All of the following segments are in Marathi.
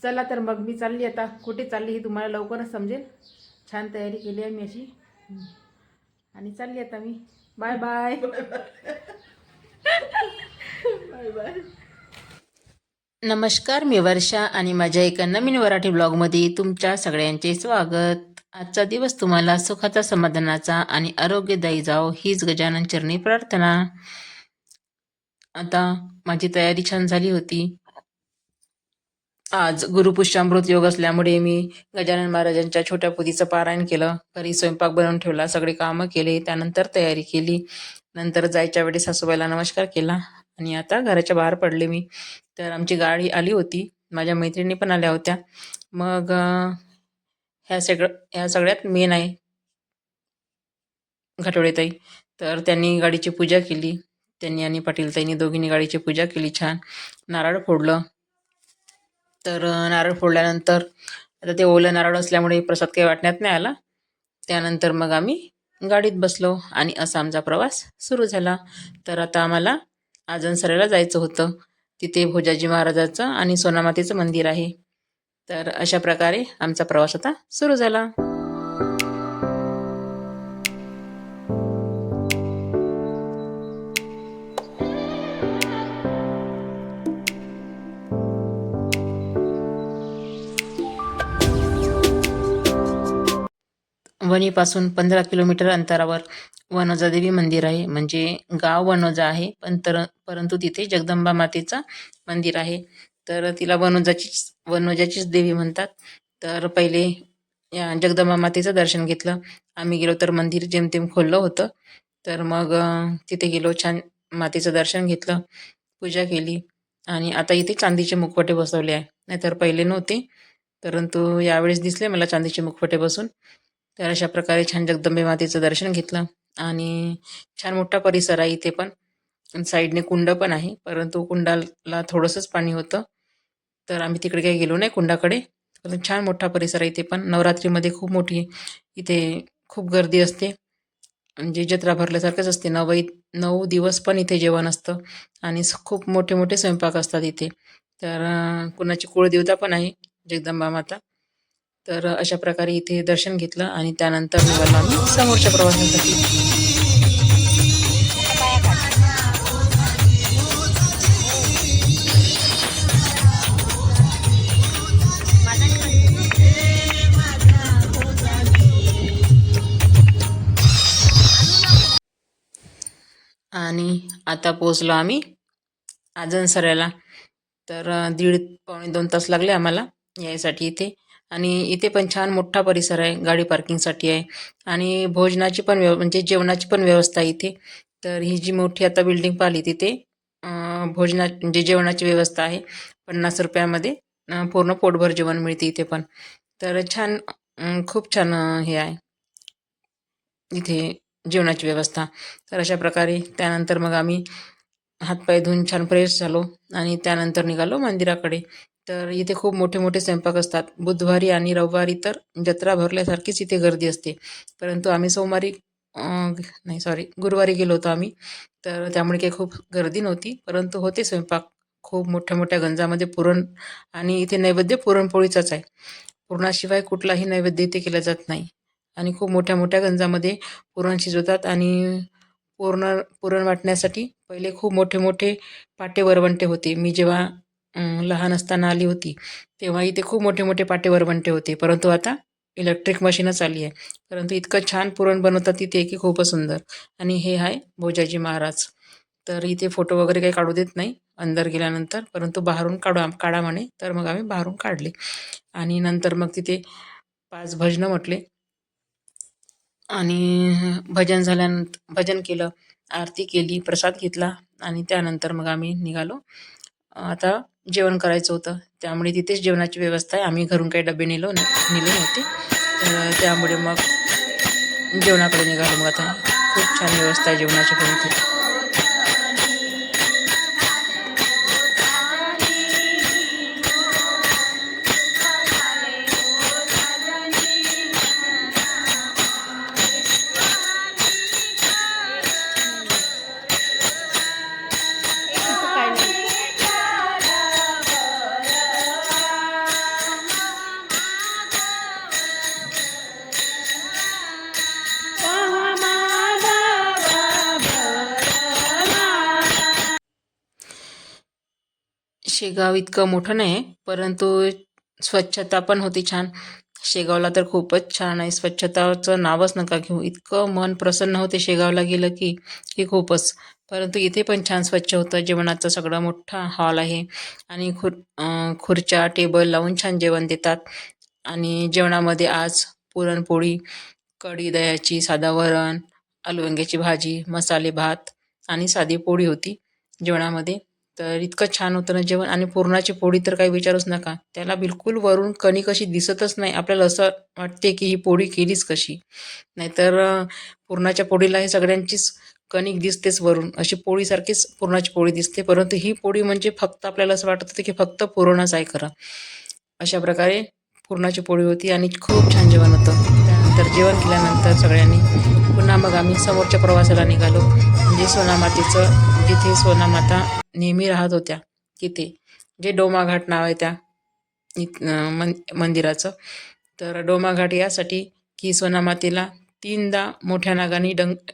चला तर मग मी चालली आता. कुठे चालली ही तुम्हाला लवकरच समजेल. छान तयारी केली आहे मी अशी. आणि चालली आता मी. Bye bye. बाय बाय नमस्कार मी वर्षा आणि माझ्या एका नवीन मराठी ब्लॉगमध्ये तुमच्या सगळ्यांचे स्वागत. आजचा दिवस तुम्हाला सुखाचा समाधानाचा आणि आरोग्यदायी जाओ हीच गजानन चरणी प्रार्थना. आता माझी तयारी छान झाली होती. आज गुरुपुष्यामृत योग असल्यामुळे मी गजानन महाराजांच्या छोट्या पोथीचं पारायण केलं. घरी स्वयंपाक बनवून ठेवला सगळे कामं केले त्यानंतर तयारी केली. नंतर जायच्या वेळी सासूबाईला नमस्कार केला आणि आता घराच्या बाहेर पडले मी. तर आमची गाडी आली होती. माझ्या मैत्रिणी पण आल्या होत्या. मग ह्या सगळं ह्या सगळ्यात मेन आहे घाटोळेताई. तर त्यांनी गाडीची पूजा केली. त्यांनी आणि पाटीलताईंनी दोघींनी गाडीची पूजा केली छान. नारळ फोडलं. तर नारळ फोडल्यानंतर आता ते ओलं नारळ असल्यामुळे प्रसाद काही वाटण्यात नाही आला. त्यानंतर मग आम्ही गाडीत बसलो आणि असा आमचा प्रवास सुरू झाला. तर आता आम्हाला आजनसऱ्याला जायचं होतं. तिथे भोजाजी महाराजाचं आणि सोनामातेचं मंदिर आहे. तर अशा प्रकारे आमचा प्रवास आता सुरू झाला. वणीपासून पंधरा किलोमीटर अंतरावर वनोजा देवी मंदिर आहे. म्हणजे गाव वनोजा आहे पण तर परंतु तिथे जगदंबा मातेचं मंदिर आहे. तर तिला वनोजाचीच वनोजाचीच देवी म्हणतात. तर पहिले या जगदंबा मातेचं दर्शन घेतलं. आम्ही गेलो तर मंदिर जेमतेम खोललं होतं. तर मग तिथे गेलो छान मातेचं दर्शन घेतलं पूजा केली. आणि आता इथे चांदीचे मुखवटे बसवले आहे. नाहीतर पहिले नव्हते. परंतु यावेळेस दिसले मला चांदीचे मुखवटे बसून. तर अशा प्रकारे छान जगदंबे मातेचं दर्शन घेतलं. आणि छान मोठा परिसर आहे इथे पण. साईडने कुंड पण आहे. परंतु कुंडाला थोडंसंच पाणी होतं. तर आम्ही तिकडे काही गेलो नाही कुंडाकडे. पण छान मोठा परिसर आहे इथे पण. नवरात्रीमध्ये खूप मोठी इथे खूप गर्दी असते. म्हणजे जत्रा भरल्यासारखंच असते. नवई नऊ दिवस पण इथे जेवण असतं. आणि खूप मोठे मोठे स्वयंपाक असतात इथे. तर कुणाची कुळदेवता पण आहे. जगदंबा माता. तर अशा प्रकारे इथे दर्शन घेतलं आणि त्यानंतर निघालो आम्ही समोरच्या प्रवासासाठी आणि आता पोचलो आम्ही आजनसऱ्याला. तर दीड पावणे दोन तास लागले आम्हाला यायसाठी इथे. आणि इथे पण छान मोठा परिसर आहे गाडी पार्किंगसाठी आहे. आणि भोजनाची पण व्यव म्हणजे जेवणाची पण व्यवस्था आहे इथे. तर ही जी मोठी आता बिल्डिंग पाहिली तिथे भोजना म्हणजे जेवणाची व्यवस्था आहे. पन्नास रुपयामध्ये पूर्ण पोटभर जेवण मिळते इथे पण. तर छान खूप छान हे आहे. इथे जेवणाची व्यवस्था. तर अशा प्रकारे त्यानंतर मग आम्ही हातपाय धुवून छान फ्रेश झालो आणि त्यानंतर निघालो मंदिराकडे. तर इथे खूप मोठे मोठे स्वयंपाक असतात. बुधवारी आणि रविवारी तर जत्रा भरल्यासारखीच इथे गर्दी असते. परंतु आम्ही सोमवारी नाही सॉरी गुरुवारी गेलो होतो आम्ही. तर त्यामुळे काही खूप गर्दी नव्हती. परंतु होते स्वयंपाक. खूप मोठ्या मोठ्या गंजामध्ये पुरण आणि इथे नैवेद्य पुरणपोळीचाच आहे. पुरणाशिवाय कुठलाही नैवेद्य इथे केला जात नाही. आणि खूप मोठ्या मोठ्या गंजामध्ये पुरण शिजवतात आणि पूर्ण पुरण वाटण्यासाठी पहिले खूप मोठे मोठे पाटे वरवंटे होते. मी जेव्हा लहान असताना आली होती. तेव्हा इथे खूप मोठे मोठे पाटे वरवंटे होते. परंतु आता इलेक्ट्रिक मशीनच आली आहे. परंतु इतकं छान पुरण बनवतात तिथे की खूपच सुंदर. आणि हे आहे भोजाजी महाराज. तर इथे फोटो वगैरे काही काढू देत नाही. अंदर गेल्यानंतर. परंतु बाहेरून काढू काढा म्हणे. तर मग आम्ही बाहेरून काढले. आणि नंतर मग तिथे पाच भजनं म्हटले. आणि भजन झाल्यानंतर भजन केलं आरती केली प्रसाद घेतला. आणि त्यानंतर मग आम्ही निघालो. आता जेवण करायचं होतं. त्यामुळे तिथेच जेवणाची व्यवस्था आहे. आम्ही घरून काही डबे नेलो नेले नव्हते. तर त्यामुळे मग जेवणाकडे निघालो. मग आता खूप छान व्यवस्था आहे जेवणाची पण इथे शेगाव इतकं मोठं नाही परंतु स्वच्छता पण होती छान. शेगावला तर खूपच छान आहे. स्वच्छताचं नावच नका घेऊ. इतकं मन प्रसन्न होते शेगावला गेलं की की खूपच. परंतु इथे पण छान स्वच्छ होतं. जेवणाचा सगळा मोठा हॉल आहे. आणि खुर खुर्च्या टेबल लावून छान जेवण देतात. आणि जेवणामध्ये आज पुरणपोळी कढी दह्याची साधा वरण आलू वांग्याची भाजी मसाले भात आणि साधी पोळी होती जेवणामध्ये. तर इतकं छान होतं ना जेवण. आणि पुरणाची पोळी तर काही विचारूच नका. त्याला बिलकुल वरून कणी कशी दिसतच नाही. आपल्याला असं वाटते की ही पोळी केलीच कशी. नाहीतर पुरणाच्या पोळीला हे सगळ्यांचीच कणिक दिसतेच वरून. अशी पोळीसारखीच पुरणाची पोळी दिसते. परंतु ही पोळी म्हणजे फक्त आपल्याला असं वाटत होतं की फक्त पुरणच आहे खरं. अशा प्रकारे पुरणाची पोळी होती आणि खूप छान जेवण होतं. त्यानंतर जेवण केल्यानंतर सगळ्यांनी पुन्हा मग आम्ही समोरच्या प्रवासाला निघालो. म्हणजे सोनामातीचं जिथे सोनामाता नेहमी राहत होत्या तिथे. जे डोमाघाट नाव आहे त्या मन मंदिराचं. तर डोमाघाट यासाठी की सोनामातेला तीनदा मोठ्या नागाने डंक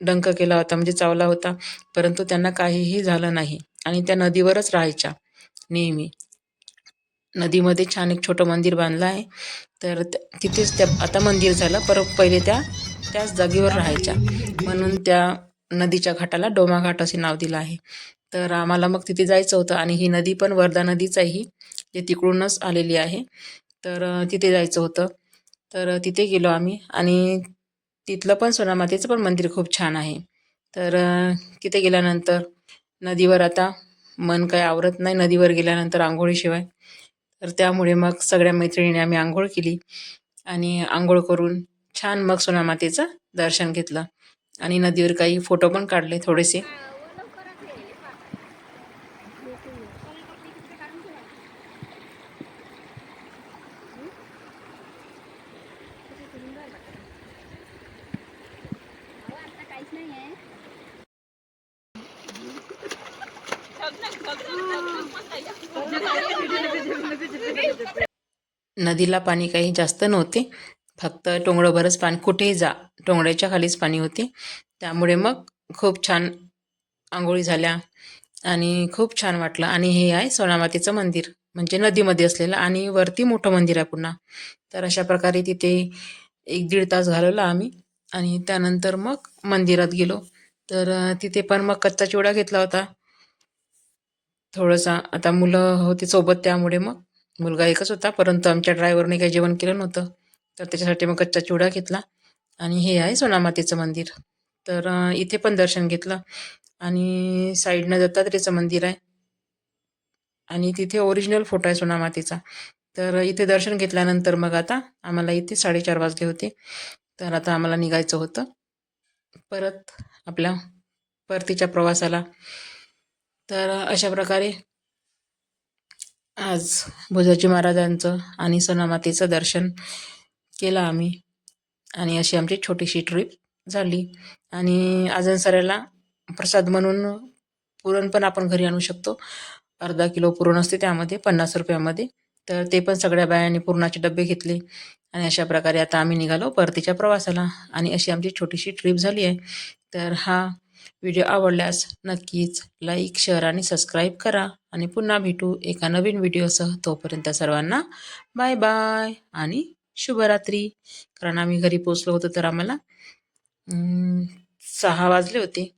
डंक केला होता म्हणजे चावला होता. परंतु त्यांना काहीही झालं नाही आणि त्या नदीवरच राहायच्या नेहमी. नदीमध्ये छान एक छोटं मंदिर बांधलं आहे. तर तिथेच त्या आता मंदिर झालं. पर पहिले त्या त्याच जागेवर राहायच्या. म्हणून त्या नदीच्या घाटाला डोमाघाट असे नाव दिलं आहे. तर आम्हाला मग तिथे जायचं होतं आणि ही नदी पण वर्धा नदीच आहे ही जे तिकडूनच आलेली आहे. तर तिथे जायचं होतं. तर तिथे गेलो आम्ही आणि तिथलं पण सोनामातेचं पण मंदिर खूप छान आहे. तर तिथे गेल्यानंतर नदीवर आता मन काही आवरत नाही. नदीवर गेल्यानंतर आंघोळीशिवाय तर त्यामुळे मग सगळ्या मैत्रिणीने आम्ही आंघोळ केली आणि आंघोळ करून छान मग सोनामातेचं दर्शन घेतलं. आणि नदीवर काही फोटो पण काढले थोडेसे. नदीला पाणी काही जास्त नव्हते. फक्त टोंगळंभरच पाणी कुठेही जा. टोंगळ्याच्या खालीच पाणी होते. त्यामुळे मग खूप छान आंघोळी झाल्या आणि खूप छान वाटलं. आणि हे आहे सोनामातेचं मंदिर म्हणजे नदीमध्ये असलेलं आणि वरती मोठं मंदिर आहे पुन्हा. तर अशा प्रकारे तिथे एक दीड तास घालवला आम्ही आणि त्यानंतर मग मंदिरात गेलो. तर तिथे पण मग कच्चा चिवडा घेतला होता. थोडंसा आता मुलं होती सोबत त्यामुळे मग मुलगा एकच होता. परंतु आमच्या ड्रायव्हरने काही जेवण केलं नव्हतं. तर त्याच्यासाठी मग कच्चा चिवडा घेतला. आणि हे आहे सोनामातेचं मंदिर. तर इथे पण दर्शन घेतलं. आणि साईडनं दत्तात्रेचं मंदिर आहे. आणि तिथे ओरिजिनल फोटो आहे सोनामातेचा. तर इथे दर्शन घेतल्यानंतर मग आता आम्हाला इथे साडेचार वाजले होते. तर आता आम्हाला निघायचं होतं. परत आपल्या परतीच्या प्रवासाला. तर अशा प्रकारे आज भुजाजी महाराजांचं आणि सोनामातेचं दर्शन केला आम्ही. आणि अशी आमची छोटीशी ट्रिप झाली. आणि आजनसऱ्याला प्रसाद म्हणून पुरण पण आपण घरी आणू शकतो. अर्धा किलो पुरण असते त्यामध्ये पन्नास रुपयामध्ये. तर ते पण सगळ्या बायांनी पुरणाचे डबे घेतले. आणि अशा प्रकारे आता आम्ही निघालो परतीच्या प्रवासाला. आणि अशी आमची छोटीशी ट्रिप झाली आहे. तर हा व्हिडिओ आवडल्यास नक्कीच लाईक शेअर आणि सबस्क्राईब करा. आणि पुन्हा भेटू एका नवीन व्हिडिओसह तोपर्यंत सर्वांना बाय बाय आणि शुभरात्री. कारण आम्ही घरी पोचलो होतो तर आम्हाला सहा वाजले होते.